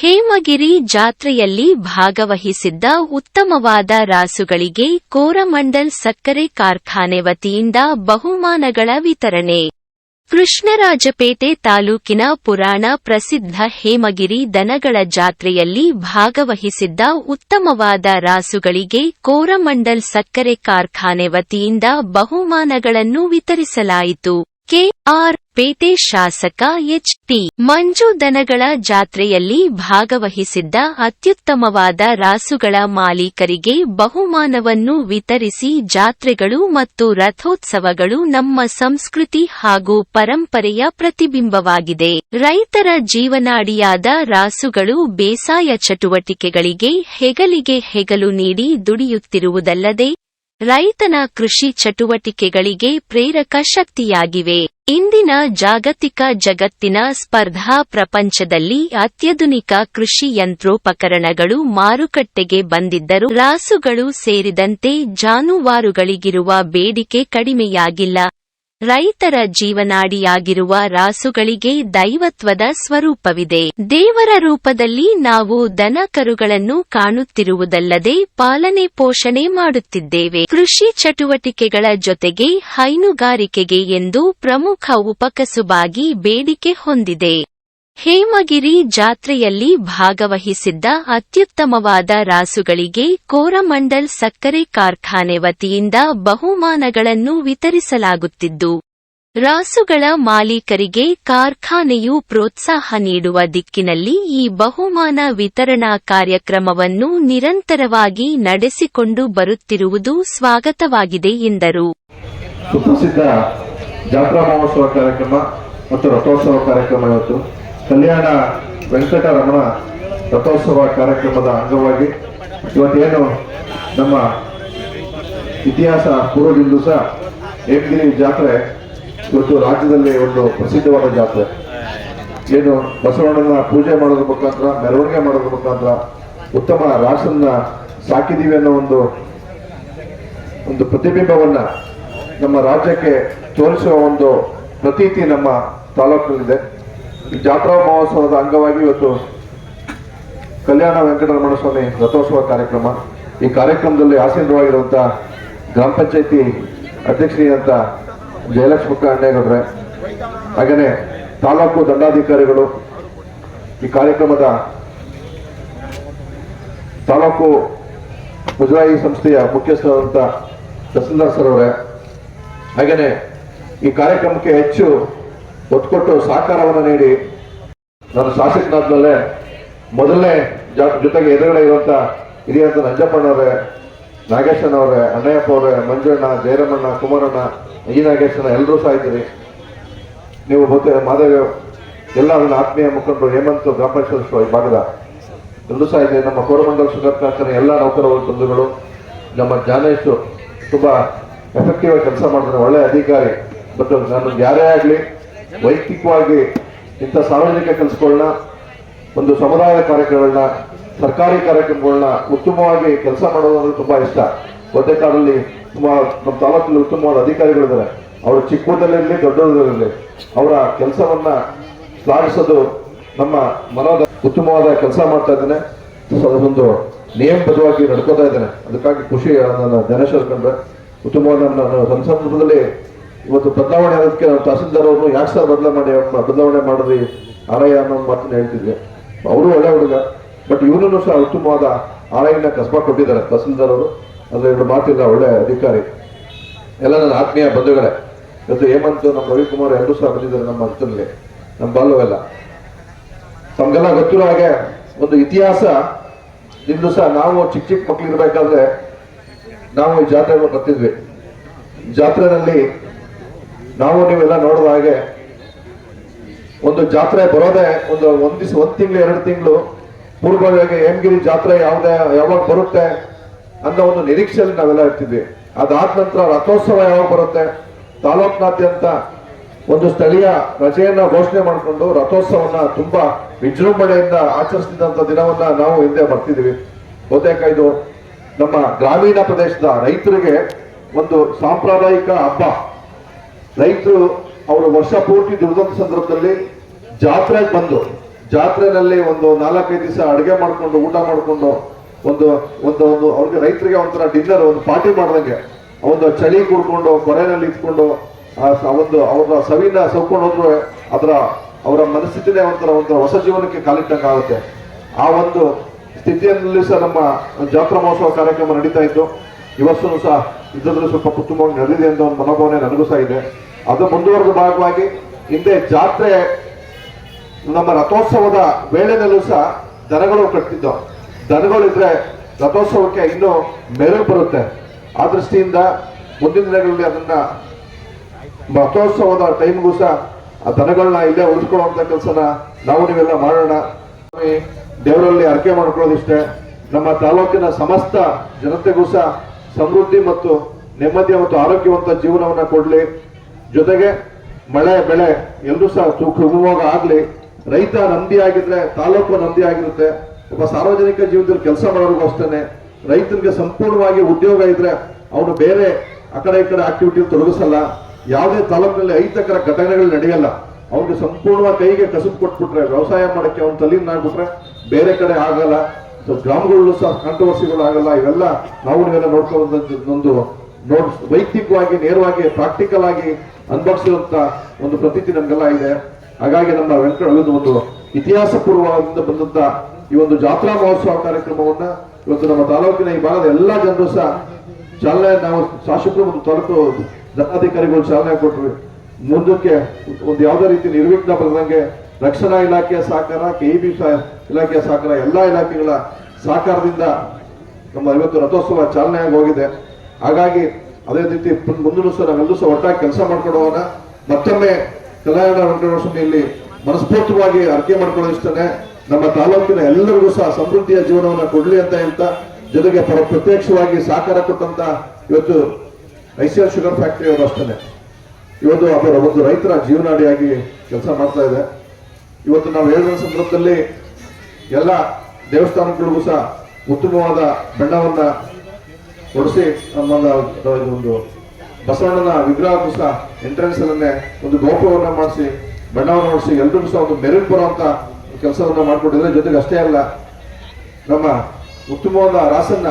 ಹೇಮಗಿರಿ ಜಾತ್ರೆಯಲ್ಲಿ ಭಾಗವಹಿಸಿದ್ದ ಉತ್ತಮವಾದ ರಾಸುಗಳಿಗೆ ಕೋರಮಂಡಲ್ ಸಕ್ಕರೆ ಕಾರ್ಖಾನೆ ವತಿಯಿಂದ ಬಹುಮಾನಗಳ ವಿತರಣೆ. ಕೃಷ್ಣರಾಜಪೇಟೆ ತಾಲೂಕಿನ ಪುರಾಣ ಪ್ರಸಿದ್ಧ ಹೇಮಗಿರಿ ದನಗಳ ಜಾತ್ರೆಯಲ್ಲಿ ಭಾಗವಹಿಸಿದ್ದ ಉತ್ತಮವಾದ ರಾಸುಗಳಿಗೆ ಕೋರಮಂಡಲ್ ಸಕ್ಕರೆ ಕಾರ್ಖಾನೆ ವತಿಯಿಂದ ಬಹುಮಾನಗಳನ್ನು ವಿತರಿಸಲಾಯಿತು. ಕೆಆರ್ ಪೇಟೆ ಶಾಸಕ ಎಚ್ ಟಿ ಮಂಜು ದನಗಳ ಜಾತ್ರೆಯಲ್ಲಿ ಭಾಗವಹಿಸಿದ್ದ ಅತ್ಯುತ್ತಮವಾದ ರಾಸುಗಳ ಮಾಲೀಕರಿಗೆ ಬಹುಮಾನವನ್ನು ವಿತರಿಸಿ ಜಾತ್ರೆಗಳು ಮತ್ತು ರಥೋತ್ಸವಗಳು ನಮ್ಮ ಸಂಸ್ಕೃತಿ ಹಾಗೂ ಪರಂಪರೆಯ ಪ್ರತಿಬಿಂಬವಾಗಿದೆ. ರೈತರ ಜೀವನಾಡಿಯಾದ ರಾಸುಗಳು ಬೇಸಾಯ ಚಟುವಟಿಕೆಗಳಿಗೆ ಹೆಗಲಿಗೆ ಹೆಗಲು ನೀಡಿ ದುಡಿಯುತ್ತಿರುವುದಲ್ಲದೆ ರೈತನ ಕೃಷಿ ಚಟುವಟಿಕೆಗಳಿಗೆ ಪ್ರೇರಕ ಶಕ್ತಿಯಾಗಿವೆ. ಇಂದಿನ ಜಾಗತಿಕ ಜಗತ್ತಿನ ಸ್ಪರ್ಧಾ ಪ್ರಪಂಚದಲ್ಲಿ ಅತ್ಯಾಧುನಿಕ ಕೃಷಿ ಯಂತ್ರೋಪಕರಣಗಳು ಮಾರುಕಟ್ಟೆಗೆ ಬಂದಿದ್ದರೂ ರಾಸುಗಳು ಸೇರಿದಂತೆ ಜಾನುವಾರುಗಳಿಗಿರುವ ಬೇಡಿಕೆ ಕಡಿಮೆಯಾಗಿಲ್ಲ. ರೈತರ ಜೀವನಾಡಿಯಾಗಿರುವ ರಾಸುಗಳಿಗೆ ದೈವತ್ವದ ಸ್ವರೂಪವಿದೆ. ದೇವರ ರೂಪದಲ್ಲಿ ನಾವು ದನ ಕರುಗಳನ್ನು ಕಾಣುತ್ತಿರುವುದಲ್ಲದೆ ಪಾಲನೆ ಪೋಷಣೆ ಮಾಡುತ್ತಿದ್ದೇವೆ. ಕೃಷಿ ಚಟುವಟಿಕೆಗಳ ಜೊತೆಗೆ ಹೈನುಗಾರಿಕೆಗೆ ಎಂದು ಪ್ರಮುಖ ಉಪಕಸುಬಾಗಿ ಬೇಡಿಕೆ ಹೊಂದಿದೆ. ಹೇಮಗಿರಿ ಜಾತ್ರೆಯಲ್ಲಿ ಭಾಗವಹಿಸಿದ್ದ ಅತ್ಯುತ್ತಮವಾದ ರಾಸುಗಳಿಗೆ ಕೋರಮಂಡಲ್ ಸಕ್ಕರೆ ಕಾರ್ಖಾನೆ ವತಿಯಿಂದ ಬಹುಮಾನಗಳನ್ನು ವಿತರಿಸಲಾಗುತ್ತಿದ್ದು, ರಾಸುಗಳ ಮಾಲೀಕರಿಗೆ ಕಾರ್ಖಾನೆಯು ಪ್ರೋತ್ಸಾಹ ನೀಡುವ ದಿಕ್ಕಿನಲ್ಲಿ ಈ ಬಹುಮಾನ ವಿತರಣಾ ಕಾರ್ಯಕ್ರಮವನ್ನು ನಿರಂತರವಾಗಿ ನಡೆಸಿಕೊಂಡು ಬರುತ್ತಿರುವುದು ಸ್ವಾಗತವಾಗಿದೆ ಎಂದರು. ಜಾತ್ರಾ ಮಹೋತ್ಸವ ಕಾರ್ಯಕ್ರಮ ಮತ್ತು ರಥೋತ್ಸವ ಕಾರ್ಯಕ್ರಮ ಇವತ್ತು. ಕಲ್ಯಾಣ ವೆಂಕಟರಮಣ ರಥೋತ್ಸವ ಕಾರ್ಯಕ್ರಮದ ಅಂಗವಾಗಿ ಇವತ್ತೇನು ನಮ್ಮ ಇತಿಹಾಸ ಪೂರ್ವದಿಂದಲೂ ಸಹ ಹೇಮಗಿರಿ ಜಾತ್ರೆ ಇವತ್ತು ರಾಜ್ಯದಲ್ಲಿ ಒಂದು ಪ್ರಸಿದ್ಧವಾದ ಜಾತ್ರೆ. ಏನು ಬಸವಣ್ಣನ ಪೂಜೆ ಮಾಡೋದ್ರ ಮುಖಾಂತರ, ಮೆರವಣಿಗೆ ಮಾಡೋದ್ರ ಮುಖಾಂತರ ಉತ್ತಮ ರಾಸನ್ನ ಸಾಕಿದೀವಿ ಅನ್ನೋ ಒಂದು ಒಂದು ಪ್ರತಿಬಿಂಬವನ್ನ ನಮ್ಮ ರಾಜ್ಯಕ್ಕೆ ತೋರಿಸುವ ಒಂದು ಪ್ರತೀತಿ ನಮ್ಮ ತಾಲೂಕಿನಲ್ಲಿದೆ. ಜಾತ್ರಾ ಮಹೋತ್ಸವದ ಅಂಗವಾಗಿ ಇವತ್ತು ಕಲ್ಯಾಣ ವೆಂಕಟರಮಣ ಸ್ವಾಮಿ ರಥೋತ್ಸವ ಕಾರ್ಯಕ್ರಮ. ಈ ಕಾರ್ಯಕ್ರಮದಲ್ಲಿ ಆಸೀನವಾಗಿರುವಂಥ ಗ್ರಾಮ ಪಂಚಾಯತಿ ಅಧ್ಯಕ್ಷೆಯಂತ ಜಯಲಕ್ಷ್ಮಕ್ಕ ಅಣ್ಣೇಗೌಡ್ರೆ ಹಾಗೆಯೇ ತಾಲೂಕು ದಂಡಾಧಿಕಾರಿಗಳು ಈ ಕಾರ್ಯಕ್ರಮದ ತಾಲೂಕು ಮುಜರಾಯಿ ಸಂಸ್ಥೆಯ ಮುಖ್ಯಸ್ಥರಾದಂಥ ತಹಸೀಲ್ದಾರ್ ಸರ್ ಅವರೇ ಹಾಗೆಯೇ ಈ ಕಾರ್ಯಕ್ರಮಕ್ಕೆ ಹೆಚ್ಚು ಒತ್ತು ಕೊಟ್ಟು ಸಹಕಾರವನ್ನು ನೀಡಿ ನಾನು ಶಾಸಕನಾದ್ಮೇಲೆ ಮೊದಲನೇ ಜೊತೆಗೆ ಎದುರುಗಡೆ ಇರುವಂತ ಹಿರಿಯಂತ ನಂಜಪ್ಪಣ್ಣವರೇ ನಾಗೇಶನವರೇ ಅಣ್ಣಯ್ಯಪ್ಪ ಅವರೇ, ಮಂಜಣ್ಣ, ಜಯರಮಣ್ಣ, ಕುಮಾರಣ್ಣ, ಈ ನಾಗೇಶನ ಎಲ್ಲರೂ ಸಹ ಇದ್ದೀರಿ. ನೀವು ಮತ್ತೆ ಮಾದೇವ ಎಲ್ಲ ನನ್ನ ಆತ್ಮೀಯ ಮುಖಂಡರು ಹೇಮಂತ್ ಗ್ರಾಮ ಈ ಭಾಗದ ಎಲ್ಲರೂ ಸಹ ಇದೆ ನಮ್ಮ ಕೋರಮಂಡಲ ಶುಗರ್ ಎಲ್ಲ ನೌಕರರು ಬಂಧುಗಳು, ನಮ್ಮ ಜ್ಞಾನೇಶ್ ತುಂಬಾ ಎಫೆಕ್ಟಿವ್ ಆಗಿ ಕೆಲಸ ಮಾಡ್ತಾರೆ, ಒಳ್ಳೆ ಅಧಿಕಾರಿ. ಬಟ್ ನಾನು ಯಾರೇ ಆಗಲಿ ವೈಯಕ್ತಿಕವಾಗಿ ಇಂಥ ಸಾರ್ವಜನಿಕ ಕೆಲಸಗಳನ್ನ ಒಂದು ಸಮುದಾಯ ಕಾರ್ಯಕ್ರಮಗಳನ್ನ ಸರ್ಕಾರಿ ಕಾರ್ಯಕ್ರಮಗಳನ್ನ ಉತ್ತಮವಾಗಿ ಕೆಲಸ ಮಾಡೋದಂದ್ರೆ ತುಂಬಾ ಇಷ್ಟ. ಒಂದೇ ಕಾಲದಲ್ಲಿ ಸುಮಾರು ನಮ್ಮ ತಾಲೂಕಿನಲ್ಲಿ ಉತ್ತಮವಾದ ಅಧಿಕಾರಿಗಳಿದ್ದಾರೆ. ಅವರು ಚಿಕ್ಕದಲ್ಲಿರಲಿ ದೊಡ್ಡದಲ್ಲಿರಲಿ ಅವರ ಕೆಲಸವನ್ನ ಶ್ಲಾಘಿಸೋದು ನಮ್ಮ ಮನದ, ಉತ್ತಮವಾದ ಕೆಲಸ ಮಾಡ್ತಾ ಇದ್ದೇನೆ. ಅದೊಂದು ನಿಯಮಬದ್ಧವಾಗಿ ನಡ್ಕೋತಾ ಇದ್ದೇನೆ. ಅದಕ್ಕಾಗಿ ಖುಷಿ, ನನ್ನ ಗಣೇಶ್ ಕಂಡ್ರೆ ಉತ್ತಮವಾದ ನಾನು ನನ್ನ ಸಂದರ್ಭದಲ್ಲಿ ಇವತ್ತು ಬದಲಾವಣೆ ಆಗೋದಕ್ಕೆ ನಾವು ತಹಸೀಲ್ದಾರ್ ಅವರು ಯಾಕೆ ಸರ್ ಬದಲಾವಣೆ ಮಾಡಿ ಬದಲಾವಣೆ ಮಾಡಿದ್ರಿ? ಆರಯ್ಯ ಅನ್ನೋ ಮಾತನ್ನು ಹೇಳ್ತಿದ್ವಿ ಅವರು ಒಳ್ಳೆ ಹುಡುಗ, ಬಟ್ ಇವನು ಸಹ ಉತ್ತಮವಾದ ಆರಯ್ಯನ ಕಸಬ ಕೊಟ್ಟಿದ್ದಾರೆ ತಹಸೀಲ್ದಾರ್ ಅವರು ಅಂದ್ರೆ ಎರಡು ಮಾತಿಲ್ಲ ಒಳ್ಳೆ ಅಧಿಕಾರಿ. ಎಲ್ಲ ನನ್ನ ಆತ್ಮೀಯ ಬಂಧುಗಳೇ, ಇವತ್ತು ಹೇಮಂತ್, ನಮ್ಮ ರವಿಕುಮಾರ್ ಎಲ್ಲರೂ ಸಹ ಬಂದಿದ್ದಾರೆ ನಮ್ಮ ಅಂತಲ್ಲಿ ನಮ್ಮ ಬಾಲ್ಯವೆಲ್ಲ ತಮಗೆಲ್ಲ ಗೊತ್ತಿರೋ ಹಾಗೆ ಒಂದು ಇತಿಹಾಸ, ನಿಮ್ದು ಸಹ ನಾವು ಚಿಕ್ಕ ಚಿಕ್ಕ ಮಕ್ಕಳಿರ್ಬೇಕಾದ್ರೆ ನಾವು ಈ ಜಾತ್ರೆಗಳು ಬರ್ತಿದ್ವಿ ಜಾತ್ರೆನಲ್ಲಿ ನಾವು ನೀವೆಲ್ಲ ನೋಡಿದ ಹಾಗೆ ಒಂದು ಜಾತ್ರೆ ಬರೋದೇ ಒಂದು ಒಂದು ದಿವಸ, ಒಂದು ತಿಂಗಳು, ಎರಡು ತಿಂಗಳು ಪೂರ್ವವಾಗಿ ಹೇಮಗಿರಿ ಜಾತ್ರೆ ಯಾವುದೇ, ಯಾವಾಗ ಬರುತ್ತೆ ಅನ್ನೋ ಒಂದು ನಿರೀಕ್ಷೆಯಲ್ಲಿ ನಾವೆಲ್ಲ ಇರ್ತಿದ್ವಿ. ಅದಾದ ನಂತರ ರಥೋತ್ಸವ ಯಾವಾಗ ಬರುತ್ತೆ, ತಾಲೂಕಿನಾದ್ಯಂತ ಒಂದು ಸ್ಥಳೀಯ ರಜೆಯನ್ನ ಘೋಷಣೆ ಮಾಡಿಕೊಂಡು ರಥೋತ್ಸವನ ತುಂಬಾ ವಿಜೃಂಭಣೆಯಿಂದ ಆಚರಿಸಿದಂತ ದಿನವನ್ನ ನಾವು ಹಿಂದೆ ಬರ್ತಿದ್ವಿ ಬಹುತೇಕ ಇದು ನಮ್ಮ ಗ್ರಾಮೀಣ ಪ್ರದೇಶದ ರೈತರಿಗೆ ಒಂದು ಸಾಂಪ್ರದಾಯಿಕ ಹಬ್ಬ. ರೈತರು ಅವರು ವರ್ಷ ಪೂರ್ತಿ ದುಡಿದಂತ ಸಂದರ್ಭದಲ್ಲಿ ಜಾತ್ರೆಗೆ ಬಂದು ಜಾತ್ರೆನಲ್ಲಿ ಒಂದು ನಾಲ್ಕೈದು ದಿವಸ ಅಡುಗೆ ಮಾಡಿಕೊಂಡು, ಊಟ ಮಾಡಿಕೊಂಡು ಒಂದು ಒಂದು ಒಂದು ಅವ್ರಿಗೆ ರೈತರಿಗೆ ಒಂಥರ ಡಿನ್ನರ್ ಒಂದು ಪಾರ್ಟಿ ಮಾಡ್ದಂಗೆ. ಒಂದು ಚಳಿ ಕುಡ್ಕೊಂಡು ಕೊರೆಯಲ್ಲಿ ಇಟ್ಕೊಂಡು ಒಂದು ಅವರ ಸವಿನ ಸೌಕೊಂಡು ಅದರ ಅವರ ಮನಸ್ಥಿತಿನೇ ಒಂಥರ ಒಂಥರ ಹೊಸ ಜೀವನಕ್ಕೆ ಕಾಲಿಟ್ಟಂಗೆ ಆಗುತ್ತೆ. ಆ ಒಂದು ಸ್ಥಿತಿಯಲ್ಲಿ ಸಹ ನಮ್ಮ ಜಾತ್ರಾ ಮಹೋತ್ಸವ ಕಾರ್ಯಕ್ರಮ ನಡೀತಾ ಇತ್ತು. ಇವತ್ತು ಸಹ ಇದ್ದದ್ರಲ್ಲಿ ಸ್ವಲ್ಪ ಕುಟುಂಬವಾಗಿ ನಡೆದಿದೆ ಅಂತ ಒಂದು ಮನೋಭಾವನೆ ನನಗೂ ಸಹ ಇದೆ. ಅದು ಮುಂದುವರೆದ ಭಾಗವಾಗಿ ಹಿಂದೆ ಜಾತ್ರೆ, ನಮ್ಮ ರಥೋತ್ಸವದ ವೇಳೆನಲ್ಲೂ ಸಹ ದನಗಳು ಕಟ್ತಿದ್ದವು. ದನಗಳಿದ್ರೆ ರಥೋತ್ಸವಕ್ಕೆ ಇನ್ನೂ ಮೆರುಗು ಬರುತ್ತೆ. ಆ ದೃಷ್ಟಿಯಿಂದ ಮುಂದಿನ ದಿನಗಳಲ್ಲಿ ಅದನ್ನ ರಥೋತ್ಸವದ ಟೈಮ್ಗೂ ಸಹ ಆ ದನಗಳನ್ನ ಇಲ್ಲೇ ಉಳಿಸ್ಕೊಳ್ಳುವಂತ ಕೆಲಸನ ನಾವು ನೀವೆಲ್ಲ ಮಾಡೋಣ. ದೇವರಲ್ಲಿ ಅರ್ಕೆ ಮಾಡ್ಕೊಳ್ಳೋದಿಷ್ಟೇ. ನಮ್ಮ ತಾಲೂಕಿನ ಸಮಸ್ತ ಜನತೆಗೂ ಸಹ ಸಮೃದ್ಧಿ ಮತ್ತು ನೆಮ್ಮದಿಯ ಮತ್ತು ಆರೋಗ್ಯವಂತ ಜೀವನವನ್ನ ಕೊಡಲಿ. ಜೊತೆಗೆ ಮಳೆ, ಬೆಳೆ ಎಲ್ಲರೂ ಸಹ ಸುಖವಾಗಿ ಆಗಲಿ. ರೈತ ನಂದಿ ಆಗಿದ್ರೆ, ತಾಲೂಕು ನಂದಿ ಆಗಿರುತ್ತೆ. ಒಬ್ಬ ಸಾರ್ವಜನಿಕ ಜೀವನದಲ್ಲಿ ಕೆಲಸ ಮಾಡೋರಿಗೂ ಅಷ್ಟೇನೆ. ರೈತನಿಗೆ ಸಂಪೂರ್ಣವಾಗಿ ಉದ್ಯೋಗ ಇದ್ರೆ ಅವನು ಬೇರೆ ಆ ಕಡೆ ಈ ಕಡೆ ಆಕ್ಟಿವಿಟಿ ತೊಡಗಿಸಲ್ಲ. ಯಾವುದೇ ತಾಲೂಕಿನಲ್ಲಿ ಅಹಿತಕರ ಘಟನೆಗಳು ನಡೆಯಲ್ಲ. ಅವನಿಗೆ ಸಂಪೂರ್ಣವಾಗಿ ಕೈಗೆ ಕಸಬು ಕೊಟ್ಬಿಟ್ರೆ, ವ್ಯವಸಾಯ ಮಾಡಕ್ಕೆ ಅವ್ನ ತಲೀನಾಗ್ಬಿಟ್ರೆ ಬೇರೆ ಕಡೆ ಆಗಲ್ಲ. ಗ್ರಾಮಗಳಲ್ಲೂ ಸಹ ಕಾಂಟ್ರವರ್ಸಿಗಳು ಆಗಲ್ಲ ಇವೆಲ್ಲ ನಾವು ನೀವೆಲ್ಲ ನೋಡ್ಕೊಳ್ಳೋದೊಂದು ನೋಡ್, ವೈಯಕ್ತಿಕವಾಗಿ, ನೇರವಾಗಿ ಪ್ರಾಕ್ಟಿಕಲ್ ಆಗಿ ಅನುಭವಿಸಿರುವಂತ ಒಂದು ಪ್ರತೀತಿ ನಮಗೆಲ್ಲ ಇದೆ. ಹಾಗಾಗಿ ನಮ್ಮ ವೆಂಕಟ ಒಂದು ಇತಿಹಾಸ ಪೂರ್ವದಿಂದ ಬಂದಂತ ಈ ಒಂದು ಜಾತ್ರಾ ಮಹೋತ್ಸವ ಕಾರ್ಯಕ್ರಮವನ್ನ ಇವತ್ತು ನಮ್ಮ ತಾಲೂಕಿನ ಈ ಭಾಗದ ಎಲ್ಲಾ ಜನರು ಸಹ ಚಾಲನೆ, ನಾವು ಶಾಸಕರು ಮತ್ತು ತಾಲೂಕು ದಂಡಾಧಿಕಾರಿಗಳು ಚಾಲನೆ ಕೊಟ್ಟರು ಮುಂದಕ್ಕೆ ಒಂದು ಯಾವುದೇ ರೀತಿ ನಿರ್ವಿಘ್ನ ಬರದಂಗೆ ರಕ್ಷಣಾ ಇಲಾಖೆಯ ಸಹಕಾರ ಕೆಇಬಿ ಇಲಾಖೆಯ ಸಹಕಾರ, ಎಲ್ಲ ಇಲಾಖೆಗಳ ಸಹಕಾರದಿಂದ ನಮ್ಮ ಐವತ್ತು ರಥೋತ್ಸವ ಚಾಲನೆ ಆಗಿ ಹೋಗಿದೆ. ಹಾಗಾಗಿ ಅದೇ ರೀತಿ ಮುಂದಿನ ಸಹ ನಾವೆಲ್ಲೂ ಸಹ ಒಟ್ಟಾಗಿ ಕೆಲಸ ಮಾಡ್ಕೊಡೋಣ ಮತ್ತೊಮ್ಮೆ ಕಲ್ಯಾಣ ವೆಂಕಟೇಶ್ವರಿಯಲ್ಲಿ ಮನಸ್ಫೂರ್ತವಾಗಿ ಅರ್ಕೆ ಮಾಡ್ಕೊಳ್ಳೋದಿಷ್ಟೇ ನಮ್ಮ ತಾಲೂಕಿನ ಎಲ್ಲರಿಗೂ ಸಹ ಸಮೃದ್ಧಿಯ ಜೀವನವನ್ನ ಕೊಡಲಿ ಅಂತ ಹೇಳ್ತಾ, ಜೊತೆಗೆ ಪರ, ಪ್ರತ್ಯಕ್ಷವಾಗಿ ಸಹಕಾರ ಕೊಟ್ಟಂತ ಇವತ್ತು ಐಸಿಆರ್ ಶುಗರ್ ಫ್ಯಾಕ್ಟರಿ ಅವರು ಅಷ್ಟೇ ಇವತ್ತು ಅವರ ಒಂದು ರೈತರ ಜೀವನಾಡಿಯಾಗಿ ಕೆಲಸ ಮಾಡ್ತಾ ಇದೆ. ಇವತ್ತು ನಾವು ಹೇಳಿದ ಸಂದರ್ಭದಲ್ಲಿ ಎಲ್ಲ ದೇವಸ್ಥಾನಗಳಿಗೂ ಸಹ ಉತ್ತಮವಾದ ಬೆಣ್ಣವನ್ನು ಕೊಡಿಸಿ ನಮ್ಮ ಒಂದು ಬಸವಣ್ಣನ ವಿಗ್ರಹಕ್ಕೂ ಸಹ ಎಂಟ್ರೆನ್ಸ್ ಅಲ್ಲೇ ಒಂದು ಗೋಪುರವನ್ನು ಮಾಡಿಸಿ, ಬಣ್ಣವನ್ನು ಮಾಡಿಸಿ, ಎಲ್ರಿಗೂ ಸಹ ಒಂದು ಮೆರುಗು ಬರುವಂತ ಕೆಲಸವನ್ನು ಮಾಡಿಕೊಟ್ಟಿದ್ರೆ ಜೊತೆಗೆ ಅಷ್ಟೇ ಅಲ್ಲ, ನಮ್ಮ ಉತ್ತಮವಾದ ರಾಸನ್ನ,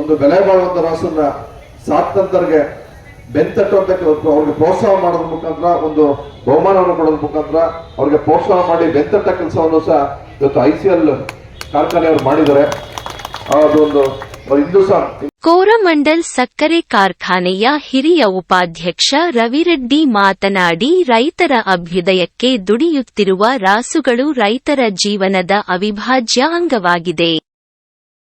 ಒಂದು ಬೆಲೆ ಬಾಳುವಂತ ರಾಸನ್ನ ಸಾಕ್ತಂತರ್ಗೆ ಬೆಂತಟ್ಟುವಂತ ಕೆಲಸ ಅವ್ರಿಗೆ ಪ್ರೋತ್ಸಾಹ ಮಾಡೋದ್ರ ಮುಖಾಂತರ, ಒಂದು ಬಹುಮಾನವನ್ನು ಕೊಡೋದ್ರ ಮುಖಾಂತರ ಅವ್ರಿಗೆ ಪ್ರೋತ್ಸಾಹ ಮಾಡಿ ಬೆಂತಟ್ಟ ಕೆಲಸವನ್ನು ಸಹ ಇವತ್ತು ಐ ಸಿ ಎಲ್ ಕಾರ್ಖಾನೆಯವರು ಮಾಡಿದ್ದಾರೆ. ಅದೊಂದು ಇಂದು ಸಹ ಕೋರಮಂಡಲ್ ಸಕ್ಕರೆ ಕಾರ್ಖಾನೆಯ ಹಿರಿಯ ಉಪಾಧ್ಯಕ್ಷ ರವಿರೆಡ್ಡಿ ಮಾತನಾಡಿ, ರೈತರ ಅಭ್ಯುದಯಕ್ಕೆ ದುಡಿಯುತ್ತಿರುವ ರಾಸುಗಳು ರೈತರ ಜೀವನದ ಅವಿಭಾಜ್ಯ ಅಂಗವಾಗಿದೆ.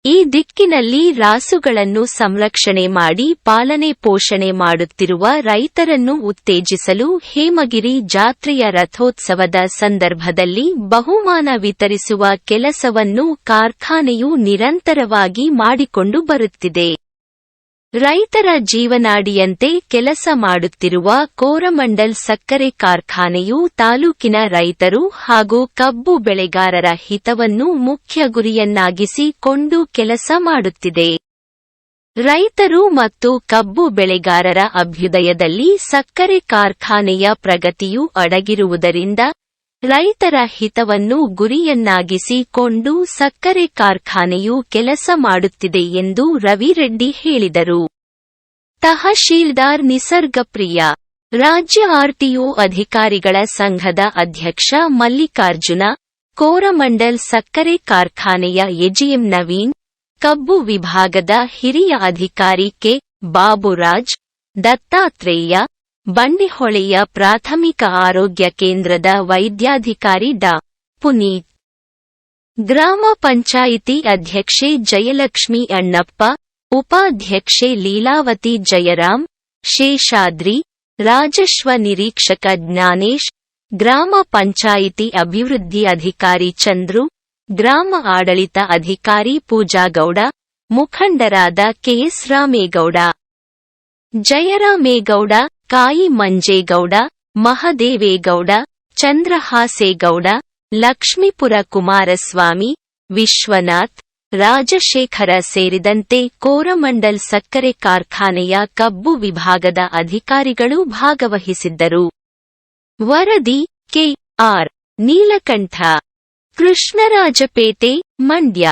ಈ ದಿಕ್ಕಿನಲ್ಲಿ ರಾಸುಗಳನ್ನು ಸಂರಕ್ಷಣೆ ಮಾಡಿ, ಪಾಲನೆ ಪೋಷಣೆ ಮಾಡುತ್ತಿರುವ ರೈತರನ್ನು ಉತ್ತೇಜಿಸಲು ಹೇಮಗಿರಿ ಜಾತ್ರೆಯ ರಥೋತ್ಸವದ ಸಂದರ್ಭದಲ್ಲಿ ಬಹುಮಾನ ವಿತರಿಸುವ ಕೆಲಸವನ್ನು ಕಾರ್ಖಾನೆಯು ನಿರಂತರವಾಗಿ ಮಾಡಿಕೊಂಡು ಬರುತ್ತಿದೆ. ರೈತರ ಜೀವನಾಡಿಯಂತೆ ಕೆಲಸ ಮಾಡುತ್ತಿರುವ ಕೋರಮಂಡಲ್ ಸಕ್ಕರೆ ಕಾರ್ಖಾನೆಯು ತಾಲೂಕಿನ ರೈತರು ಹಾಗೂ ಕಬ್ಬು ಬೆಳೆಗಾರರ ಹಿತವನ್ನು ಮುಖ್ಯ ಗುರಿಯನ್ನಾಗಿಸಿ ಕೊಂಡು ಕೆಲಸ ಮಾಡುತ್ತಿದೆ. ರೈತರು ಮತ್ತು ಕಬ್ಬು ಬೆಳೆಗಾರರ ಅಭ್ಯುದಯದಲ್ಲಿ ಸಕ್ಕರೆ ಕಾರ್ಖಾನೆಯ ಪ್ರಗತಿಯು ಅಡಗಿರುವುದರಿಂದ ರೈತರ ಹಿತವನ್ನು ಗುರಿಯನ್ನಾಗಿಸಿಕೊಂಡು ಸಕ್ಕರೆ ಕಾರ್ಖಾನೆಯು ಕೆಲಸ ಮಾಡುತ್ತಿದೆ ಎಂದು ರವಿರೆಡ್ಡಿ ಹೇಳಿದರು. ತಹಶೀಲ್ದಾರ್ ನಿಸರ್ಗಪ್ರಿಯ ರಾಜ್ಯ ಆರ್ಟಿಒ ಅಧಿಕಾರಿಗಳ ಸಂಘದ ಅಧ್ಯಕ್ಷ ಮಲ್ಲಿಕಾರ್ಜುನ, ಕೋರಮಂಡಲ್ ಸಕ್ಕರೆ ಕಾರ್ಖಾನೆಯ ಎಜಿಎಂ ನವೀನ್, ಕಬ್ಬು ವಿಭಾಗದ ಹಿರಿಯ ಅಧಿಕಾರಿ ಕೆ. ಬಾಬುರಾಜ್, ದತ್ತಾತ್ರೇಯ ಬಂಡಿಹೊಳೆಯ ಪ್ರಾಥಮಿಕ ಆರೋಗ್ಯ ಕೇಂದ್ರದ ವೈದ್ಯಾಧಿಕಾರಿ ಡಾ. ಪುನೀತ್. ಗ್ರಾಮ ಪಂಚಾಯಿತಿ ಅಧ್ಯಕ್ಷೆ ಜಯಲಕ್ಷ್ಮಿ ಅಣ್ಣಪ್ಪ, ಉಪಾಧ್ಯಕ್ಷೆ ಲೀಲಾವತಿ ಜಯರಾಮ್, ಶೇಷಾದ್ರಿ ರಾಜಸ್ವ ನಿರೀಕ್ಷಕ ಜ್ಞಾನೇಶ್, ಗ್ರಾಮ ಪಂಚಾಯಿತಿ ಅಭಿವೃದ್ಧಿ ಅಧಿಕಾರಿ ಚಂದ್ರು, ಗ್ರಾಮ ಆಡಳಿತ ಅಧಿಕಾರಿ ಪೂಜಾಗೌಡ, ಮುಖಂಡರಾದ ಕೆಎಸ್ ರಾಮೇಗೌಡ. ಜಯರಾಮೇಗೌಡ ಕಾಯಿ ಮಂಜೇಗೌಡ, ಮಹದೇವೇಗೌಡ, ಚಂದ್ರಹಾಸೇಗೌಡ, ಲಕ್ಷ್ಮೀಪುರ ಕುಮಾರಸ್ವಾಮಿ, ವಿಶ್ವನಾಥ್, ರಾಜಶೇಖರ ಸೇರಿದಂತೆ ಕೋರಮಂಡಲ್ ಸಕ್ಕರೆ ಕಾರ್ಖಾನೆಯ ಕಬ್ಬು ವಿಭಾಗದ ಅಧಿಕಾರಿಗಳು ಭಾಗವಹಿಸಿದ್ದರು. ವರದಿ, ಕೆ. ಆರ್. ನೀಲಕಂಠ. ಕೃಷ್ಣರಾಜಪೇಟೆ, ಮಂಡ್ಯ.